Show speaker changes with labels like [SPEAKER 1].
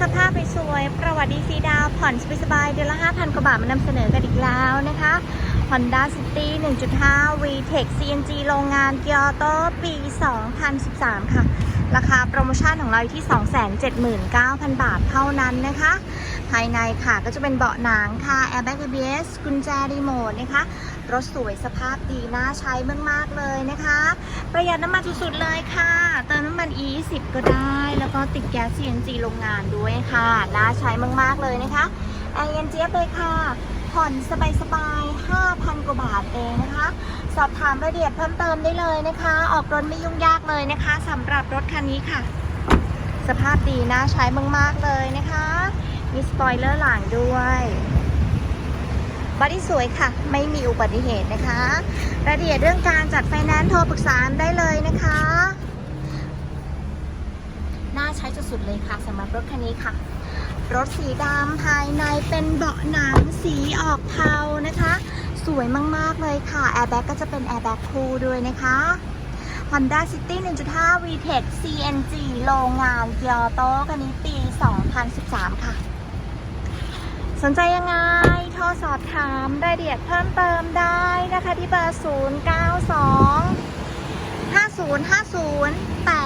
[SPEAKER 1] สภาพสวย ประวัติดีซีดาวผ่อนสบายเดือนละ 5,000 กว่าบาทมานำเสนอกันอีกแล้วนะคะ Honda City 1.5 VTEC CNG โรงงานเกียโตปี 2013 ค่ะ ราคาโปรโมชั่นของเราอยู่ที่ 279,000 บาทเท่านั้นนะคะ ภายในค่ะก็จะเป็นเบาะหนังค่ะ Airbag ABS กุญแจรีโมทนะคะ รถสวยสภาพดีน่าใช้มาก ๆ เลยนะคะ ประหยัดน้ำมันสุด ๆ เลยค่ะ เติมน้ำมัน E10 ก็ได้ แล้วก็ติดแก๊ส CNG โรงงานด้วยค่ะ น่าใช้มาก ๆ เลยนะคะแอร์เย็นเจี๊ยบเลยค่ะ ผ่อนสบายๆ5,000 กว่าบาทเองนะคะ สอบถามรายละเอียดเพิ่มเติมได้เลยนะคะ ออกรถไม่ยุ่งยากเลยนะคะสำหรับรถคันนี้ค่ะ สภาพดีน่าใช้มาก ๆ เลยนะคะ มีสปอยเลอร์หลังด้วยบอดี้สวยค่ะ ไม่มีอุบัติเหตุนะคะ รายละเอียดเรื่องการจัดไฟแนนซ์โทรปรึกษาได้เลยนะคะ น่าใช้สุดๆเลยค่ะสำหรับรถคันนี้ค่ะ รถสีดำภายในเป็นเบาะหนังสีออกเทานะคะ สวยมากๆเลยค่ะ แอร์แบ็กก็จะเป็นแอร์แบ็กคู่ด้วยนะคะ Honda City 1.5 VTEC CNG โรงงานเกียวโตคันนี้ปี 2013 ค่ะ สนใจยังไง โทรสอบถามรายละเอียดเพิ่มเติมได้นะคะที่เบอร์ 0 9 2 5 0 5 0 8